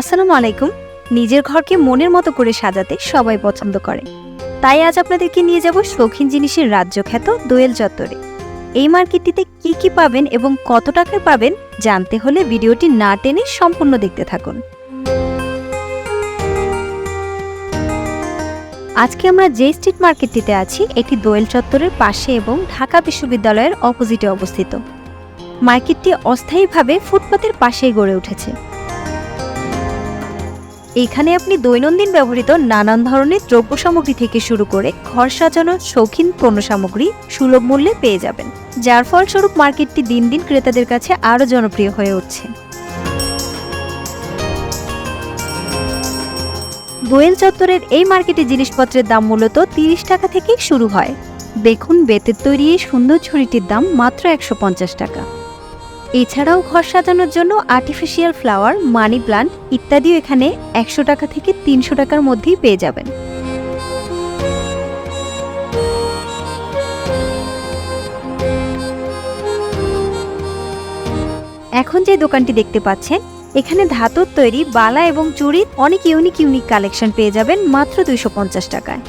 আসসালামু আলাইকুম। নিজের ঘরকে মনের মতো করে সাজাতে সবাই পছন্দ করে। তাই আজ আপনাদেরকে নিয়ে যাব শৌখিন জিনিসের রাজ্য খ্যাত দোয়েল চত্বরে। এই মার্কেটটিতে কি কি পাবেন এবং কত টাকায় পাবেন জানতে হলে ভিডিওটি না টেনে সম্পূর্ণ দেখতে থাকুন। আজকে আমরা যে স্ট্রিট মার্কেটটিতে আছি, এটি দোয়েল চত্বরের পাশে এবং ঢাকা বিশ্ববিদ্যালয়ের অপোজিটে অবস্থিত। মার্কেটটি অস্থায়ীভাবে ফুটপাতের পাশেই গড়ে উঠেছে। এখানে আপনি দৈনন্দিন ব্যবহৃত নানান ধরনের দ্রব্য সামগ্রী থেকে শুরু করে ঘর সাজানোর শৌখিন পণ্য সামগ্রী সুলভ মূল্যে পেয়ে যাবেন, যার ফলস্বরূপ মার্কেটটি দিন দিন ক্রেতাদের কাছে আরও জনপ্রিয় হয়ে উঠছে। গোয়েল চত্বরের এই মার্কেটে জিনিসপত্রের দাম মূলত তিরিশ টাকা থেকেই শুরু হয়। দেখুন, বেতের তৈরি এই সুন্দর ছড়িটির দাম মাত্র একশো পঞ্চাশ টাকা। এছাড়াও ঘর সাজানোর জন্য আর্টিফিশিয়াল ফ্লাওয়ার মানি প্লান্ট ইত্যাদিও এখানে একশো টাকা থেকে তিনশো টাকার মধ্যেই পেয়ে যাবেন। এখন যে দোকানটি দেখতে পাচ্ছেন, এখানে ধাতুর তৈরি, বালা এবং চুড়ির অনেক ইউনিক ইউনিক কালেকশন পেয়ে যাবেন মাত্র দুইশো পঞ্চাশ টাকায়।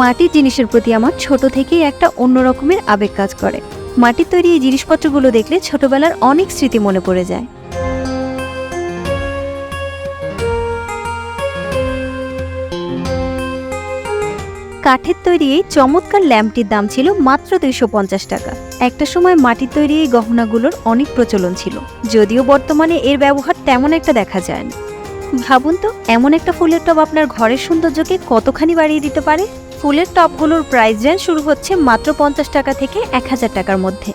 মাটির জিনিসের প্রতি আমার ছোট থেকেই একটা অন্য রকমের আবেগ কাজ করে। মাটির তৈরি এই জিনিসপত্রগুলো দেখলে ছোটবেলার অনেক স্মৃতি মনে পড়ে যায়। কাঠের তৈরি এই চমৎকার ল্যাম্পটির দাম ছিল মাত্র দুইশো পঞ্চাশ টাকা। একটা সময় মাটির তৈরি এই গহনাগুলোর অনেক প্রচলন ছিল, যদিও বর্তমানে এর ব্যবহার তেমন একটা দেখা যায় না। ভাবুন তো, এমন একটা ফুলের টব আপনার ঘরের সৌন্দর্যকে কতখানি বাড়িয়ে দিতে পারে? ফুলের টপগুলোর প্রাইস রেঞ্জ শুরু হচ্ছে মাত্র পঞ্চাশ টাকা থেকে এক হাজার টাকার মধ্যে।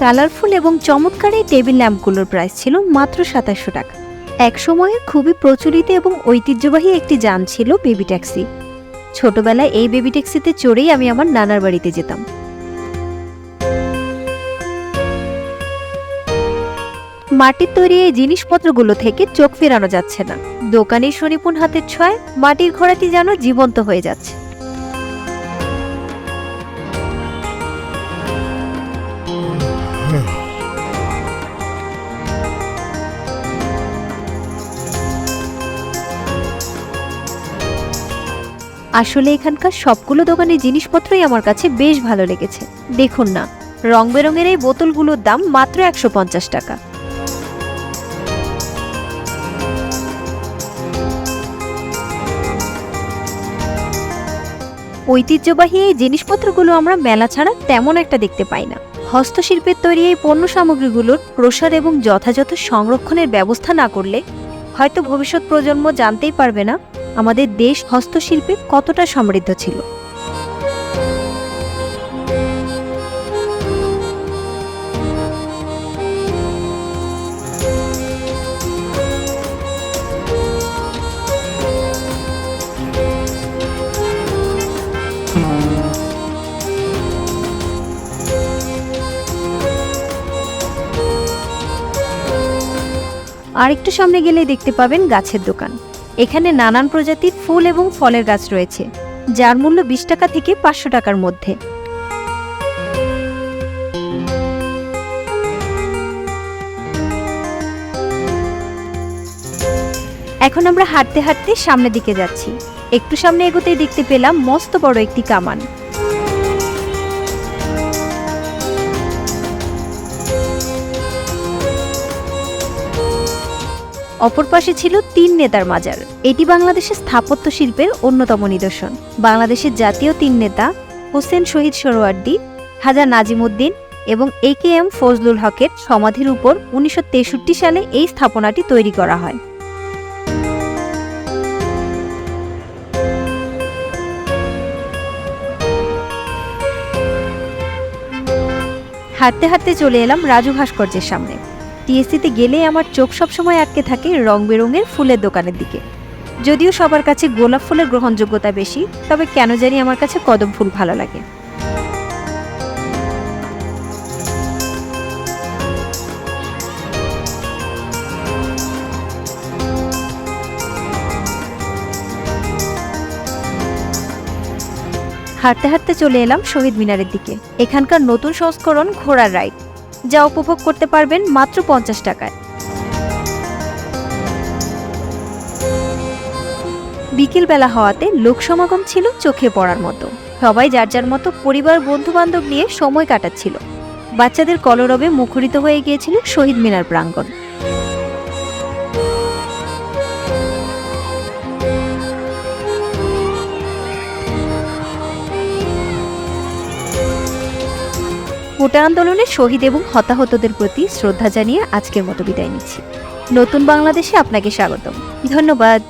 কালারফুল এবং চমৎকার এই টেবিল ল্যাম্পগুলোর প্রাইস ছিল মাত্র সাতাশশো টাকা। এক সময়ে খুবই প্রচলিত এবং ঐতিহ্যবাহী একটি যান ছিল বেবি ট্যাক্সি ছোটবেলায় এই বেবি ট্যাক্সিতে চড়েই আমি আমার নানার বাড়িতে যেতাম। মাটির তৈরি এই জিনিসপত্রগুলো থেকে চোখ ফেরানো যাচ্ছে না। দোকানের সুনিপুণ হাতের ছয়, মাটির ঘোড়াটি যেন জীবন্ত হয়ে যাচ্ছে। আসলে এখানকার সবগুলো দোকানের জিনিসপত্রই আমার কাছে বেশ ভালো লেগেছে। দেখুন না, রং বেরঙের এই বোতলগুলোর দাম মাত্র একশো পঞ্চাশ টাকা। ঐতিহ্যবাহী এই জিনিসপত্রগুলো আমরা মেলা ছাড়া তেমন একটা দেখতে পাই না। হস্তশিল্পের তৈরি এই পণ্য সামগ্রীগুলোর প্রসার এবং যথাযথ সংরক্ষণের ব্যবস্থা না করলে হয়তো ভবিষ্যৎ প্রজন্ম জানতেই পারবে না আমাদের দেশ হস্তশিল্পে কতটা সমৃদ্ধ ছিল। আর একটু সামনে গেলে দেখতে পাবেন গাছের দোকান। এখানে নানান প্রজাতির ফুল এবং ফলের গাছ রয়েছে, যার মূল্য বিশ টাকা থেকে পাঁচশো টাকার মধ্যে। এখন আমরা হাঁটতে হাঁটতে সামনের দিকে যাচ্ছি। একটু সামনে এগোতেই দেখতে পেলাম মস্ত বড় একটি কামান। অপর পাশে ছিল তিন নেতার মাজার। এটি বাংলাদেশের স্থাপত্য শিল্পের অন্যতম নিদর্শন। বাংলাদেশের জাতীয় তিন নেতা হোসেন শহীদ সোহরাওয়ার্দী হাজা নাজিমুদ্দিন এবং এ কে এম ফজলুল হকের সমাধির উপর উনিশশো তেষট্টি সালে এই স্থাপনাটি তৈরি করা হয়। হাঁটতে হাঁটতে চলে এলাম রাজু ভাস্কর্যের সামনে। টিএসসিতে গেলেই আমার চোখ সবসময় আটকে থাকে রং বেরঙের ফুলের দোকানের দিকে। যদিও সবার কাছে গোলাপ ফুলের গ্রহণযোগ্যতা বেশি, তবে কেন জানি আমার কাছে কদম ফুল ভালো লাগে। হাঁটতে হাঁটতে চলে এলাম শহীদ মিনারের দিকে। এখানকার নতুন সংস্করণ ঘোড়ার রাইড। যা উপভোগ করতে পারবেন মাত্র পঞ্চাশ টাকায়। বিকেলবেলা হওয়াতে লোক সমাগম ছিল চোখে পড়ার মতো। সবাই যার যার মতো পরিবার বন্ধু বান্ধব নিয়ে সময় কাটাচ্ছিল। বাচ্চাদের কলরবে মুখরিত হয়ে গিয়েছিল শহীদ মিনার প্রাঙ্গণ। কোটা আন্দোলনে শহীদ এবং হতাহতদের প্রতি শ্রদ্ধা জানিয়ে আজকের মতো বিদায় নিচ্ছি। নতুন বাংলাদেশে আপনাকে স্বাগতম। ধন্যবাদ।